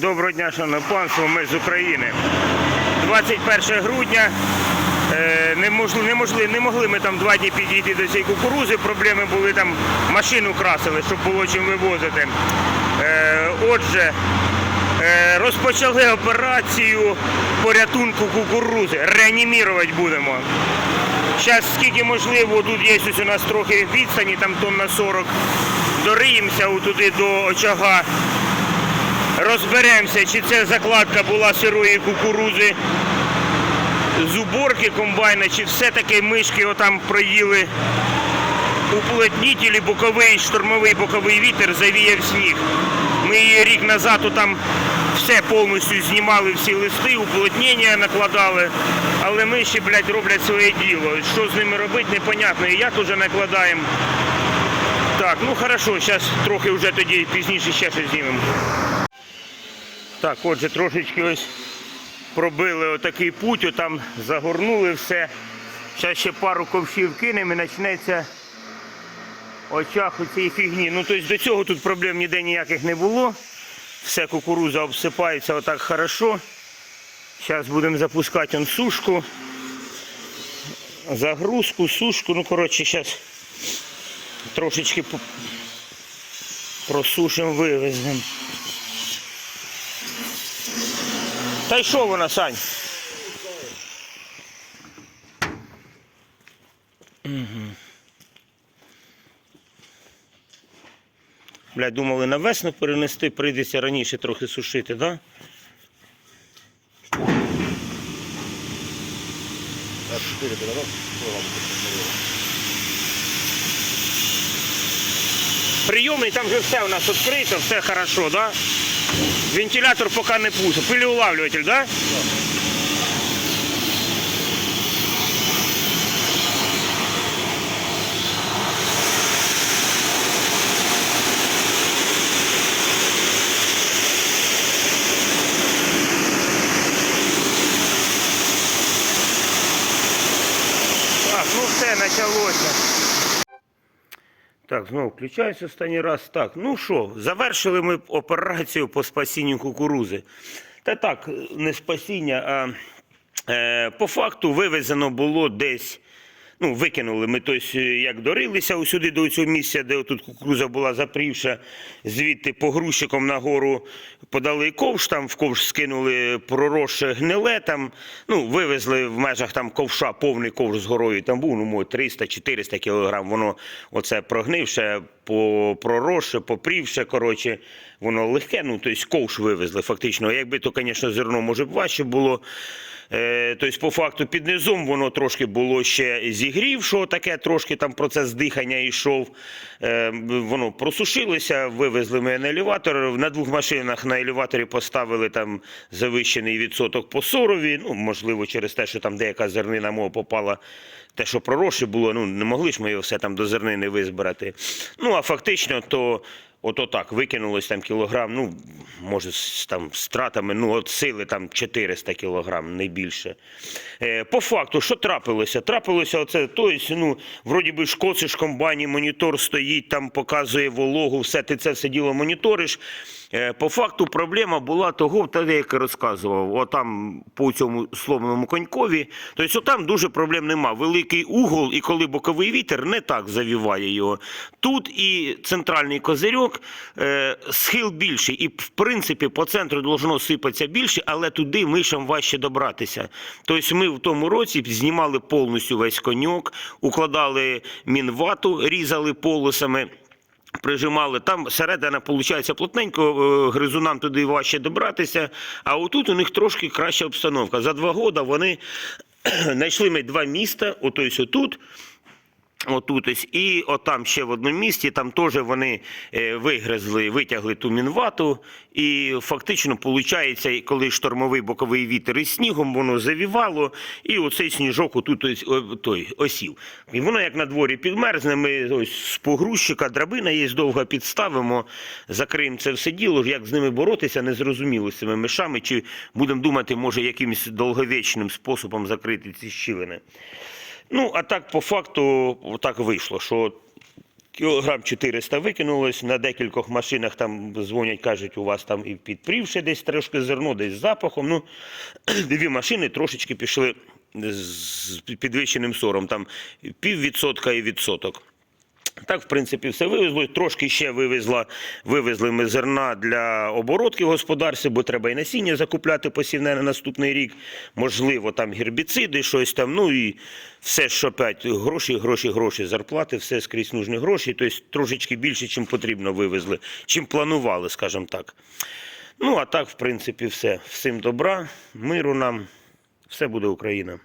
Доброго дня, шановне панство, ми з України. 21 грудня. Е, Не могли, не, могли, не могли ми там два дні підійти до цієї кукурузи. Проблеми були там, машину красили, щоб було чим вивозити. Е, Отже, е, розпочали операцію порятунку кукурузи. Реанімірувати будемо. Зараз скільки можливо, тут є ось у нас трохи відстані, там тонн на 40. Дориємося туди до очага. Розберемося, чи це закладка була сирої кукурузи з уборки комбайна, чи все-таки мишки отам проїли уплотнітелі, боковий, штурмовий боковий вітер завіяв сніг. Ми її рік назад там все повністю знімали, всі листи, уплотнення накладали, але миші, блядь, роблять своє діло. Що з ними робити, непонятно. І як уже накладаємо. Так, ну хорошо, зараз трохи вже тоді пізніше ще щось знімемо. Так, отже, трошечки ось пробили отакий путь, отам загорнули все. Зараз ще пару ковшів кинемо і почнеться очах у цієї фігні. Ну, тобто до цього тут проблем ніде ніяких не було. Все кукуруза обсипається отак хорошо. Зараз будемо запускати он сушку. Загрузку, сушку. Ну, коротше, зараз трошечки просушимо, вивеземо. Та й що вона, Сань? Бля, думали на весну перенести, прийдеться раніше трохи сушити, так? Да? Прийомний, там же все у нас відкрито, все хорошо, да? Вентилятор поки не пустить. Пилеулавлюватель, да? Так, ну все, почалося. Так, знову включаюся останній раз. Так, ну що, завершили ми операцію по спасінню кукурузи. Та так, не спасіння, а е, по факту вивезено було десь. Ну, викинули ми, тобто, як дорилися усюди до цього місця, де тут кукуруза була запрівша, звідти по грузчикам нагору подали ковш, там в ковш скинули проросше гниле, там, ну, вивезли в межах там ковша, повний ковш з горою, там був, ну, 300-400 кілограм, воно оце прогнивше, проросше, попрівше, коротше, воно легке, ну, тобто ковш вивезли фактично. Якби то, звісно, зерно, може б важче було. Е, Тобто, по факту, під низом воно трошки було ще зігрівшого, таке трошки там процес дихання йшов. Е, Воно просушилося, вивезли ми на елеватор. На двох машинах на елеваторі поставили там завищений відсоток по сорові. Ну, можливо, через те, що там деяка зернина мова попала. Те, що проросше було, ну не могли ж ми його все там до зернини визбирати. Ну а фактично, то Ото так, викинулось там кілограм, ну, може, там з тратами, ну, от сили там 400 кілограм, не більше. Е, по факту, що трапилося? Трапилося оце, тобто, ну, вроді би ж косиш комбайні, монітор стоїть, там показує вологу, все, ти це все діло моніториш. Е, по факту проблема була того, та як я розказував, отам по цьому сломаному конькові, тобто там дуже проблем нема. Великий угол, і коли боковий вітер не так завіває його. Тут і центральний козирьок, е, схил більший, і в принципі по центру должно сипатися більше, але туди мишам важче добратися. Тобто ми в тому році знімали повністю весь коньок, укладали мінвату, різали полосами. Прижимали там середина, виходить, плотненько, е, гризунам туди важче добратися. А отут у них трошки краща обстановка. За два роки вони знайшли ми два міста, ото ось отут. Отут ось і отам ще в одному місті, там теж вони е, вигризли, витягли ту мінвату. І фактично, виходить, коли штормовий боковий вітер із снігом, воно завівало, і оцей сніжок отут ось, той осів. І воно як на дворі підмерзне, ми ось з погрузчика драбина є довго підставимо, закриємо це все діло. Як з ними боротися, не зрозуміло з цими мишами, чи будемо думати, може, якимось довговічним способом закрити ці щілини. Ну, а так, по факту, так вийшло, що Кілограм 400 викинулось, на декількох машинах там дзвонять, кажуть, у вас там і підпрівши десь трошки зерно, десь з запахом. Ну, дві машини трошечки пішли з підвищеним сором, там піввідсотка і відсоток. Так, в принципі, все вивезли. Трошки ще вивезла, вивезли ми зерна для оборотки в господарстві, бо треба і насіння закупляти посівне на наступний рік. Можливо, там гербіциди, щось там. Ну і все, що п'ять гроші, гроші, гроші, зарплати, все скрізь нужні гроші. Тобто трошечки більше, чим потрібно вивезли, чим планували, скажімо так. Ну, а так, в принципі, все. Всім добра, миру нам. Все буде Україна.